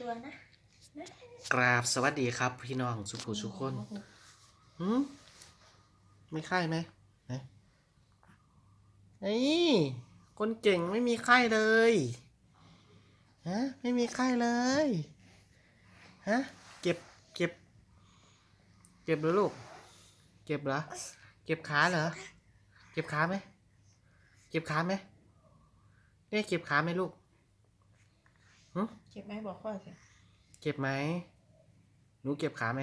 ตัวนะนะกราบสวัสดีครับ พี่น้องสุภูสุคนหืมไม่ไข้ไหมไหนไอ้ยคนเก่งไม่มีไข้เลยฮะไม่มีไข้เลยฮะเก็บเก็บ เก็บเหรอลูก เก็บเหรอเก็บขาเหรอเก็บขาไหมเก็บขาไหมเนี่ยเก็บขาไหมลูก หึเจ็บไหมบอกพ่อสิเก็บไหมหนูเก็บขาไหม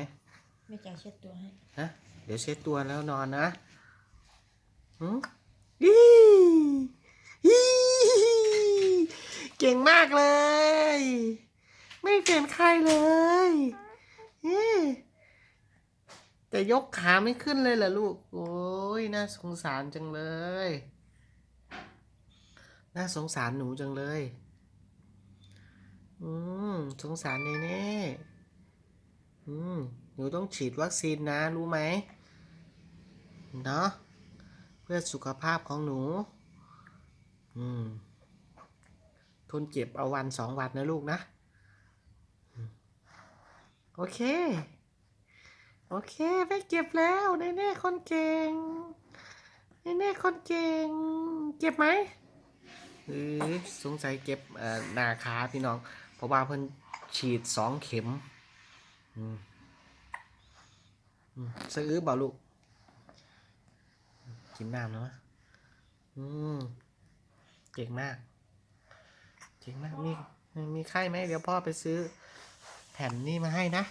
แม่จ๋าเช็ดตัวให้ฮะเดี๋ยวเช็ดตัวแล้วนอนนะหืมอีอีเก่งมากเลย ไม่เป็นใครเลยเอ๊ะแต่ยกขาไม่ขึ้นเลยเหรอลูก โอ้ยน่าสงสารจังเลย น่าสงสารหนูจังเลย อืม สงสารเนเน่อืม หนูต้องฉีดวัคซีนนะ รู้ไหม เนาะ เพื่อสุขภาพของหนู อืม ทนเจ็บเอาวันสองวันนะลูกนะ โอเค โอเค ไม่เจ็บแล้วแน่ๆคนเก่งแน่ๆคนเก่ง เจ็บไหมเออสงสัยเจ็บหน้าขาพี่น้อง เพราะว่าเพิ่นฉีดสองเข็มอืมอืมสะอื้อเปล่าลูกกินน้ำแล้วมะอืมเก่งมาก เก่งมาก มีมีไข้ไหมเดี๋ยวพ่อไปซื้อ แผ่นนี่มาให้นะ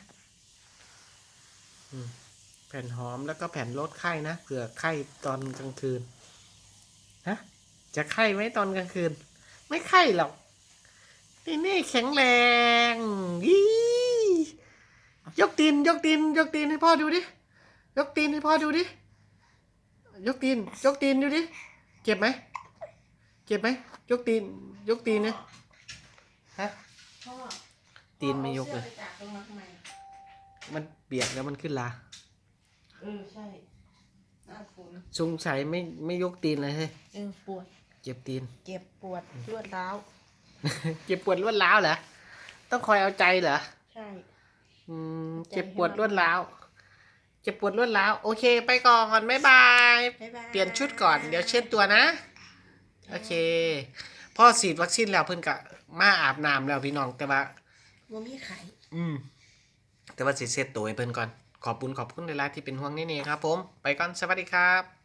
แผ่นหอมแล้วก็แผ่นลดไข้นะเผื่อไข้ตอนกลางคืนฮะจะไข้ไหมตอนกลางคืน ไม่ไข้หรอก นี่นี่แข็งแรงยี่ยกตีน ยกตีน ยกตีนให้พ่อดูดิ ยกตีนให้พ่อดูดิ ยกตีน ยกตีนดูดิ เจ็บไหม เจ็บไหม ยกตีน ยกตีนเนี่ยฮะพ่อตีนไม่ยกเลยอาสื้อไปตากตรงนั้นทำไมมันเบียดแล้วมันขึ้นลาเออใช่หน้าฝนสงสัยไม่ไม่ยกตีนเลยเฮ้ยเออปวด เจ็บตีน เจ็บปวดรวดร้าว เจ็บปวดรวดร้าวเหรอ ต้องคอยเอาใจเหรอ ใช่ อืมใจเจ็บปวดให้รมากวดร้าว เจ็บปวดรวดร้าว โอเค ไปก่อนบ๊ายบาย บ๊ายบายเปลี่ยนชุดก่อน เดี๋ยวเช็ดตัวนะ โอเค พ่อฉีดวัคซีนแล้วเพิ่นกะมาอาบน้ำแล้วพี่น้อง แต่ว่า บ่มีไข่อืม แต่ว่าสิเช็ดตัวให้เพิ่นก่อน ขอบคุณขอบคุณในไลน์ที่เป็นห่วงนี่นี่ครับผม ไปก่อน สวัสดีครับ